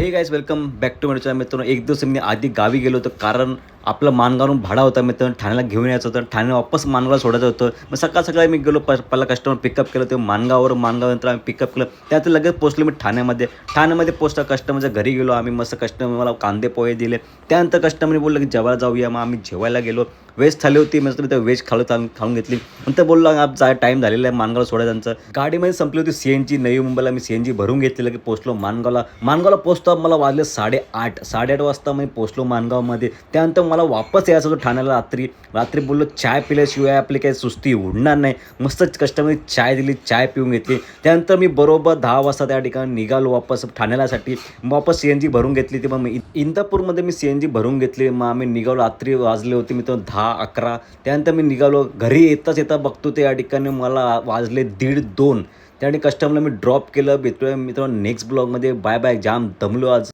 Hey guys welcome back to मेडच्या मित्रांनो एक दिवस मी आधी गावी गेलो होतो कारण आपलं मानगावरून भाडा होता मित्रांनो ठाण्याला घेऊन यायचं होतं ठाणे वापस मानगावला सोडायचं होतं. मग सकाळ सकाळी मी गेलो प पहिला कस्टमर पिकअप केलं ते मानगाववर मानगाव नंतर आम्ही पिकअप केलं. त्यात लगेच पोचलो मी ठाण्यामध्ये. ठाण्यामध्ये पोचता कस्टमरच्या घरी गेलो आम्ही मस्त कस्टमर मला कांदे पोहे दिले. त्यानंतर कस्टमरने बोललं की जेवायला जाऊया मग आम्ही जेवायला गेलो. व्हेज थाली होती मस्त मी तर व्हेज खालो खाऊन घेतली. नंतर बोललो आप जाय टाईम झालेला आहे मानगाव सोडायचं गाडीमध्ये संपली होती सी एन जी नवी मुंबईला मी सी एन जी भरून घेतलेलं की पोचलो मानगावला. मानगावला पोचतो मला वाजले साडेआठ साडेआठ वाजता मी पोचलो मानगावमध्ये. त्यानंतर मला वापस यायचं होतं ठाण्याला रात्री. रात्री बोललो चाय पिल्याशिवाय आपली काही सुस्ती उडणार नाही. मस्त कस्टमरने चाय दिली चाय पिऊन घेतली. त्यानंतर मी बरोबर दहा वाजता त्या ठिकाणी निघालो वापस ठाण्यालासाठी मग वापस सी एन जी भरून घेतली ती. मग मी इंदापूरमध्ये मी सी एन जी भरून घेतली. मग आम्ही निघालो रात्री वाजले होते मी तो दहा अकरा. त्यानंतर मी निघालो. घरी येताच येता बघतो ते या ठिकाणी मला वाजले दीड दोन. त्याने कस्टमरला मी ड्रॉप केलं. भेटतोय मित्रांनो नेक्स्ट ब्लॉगमध्ये बाय बाय जाम दमलो आज.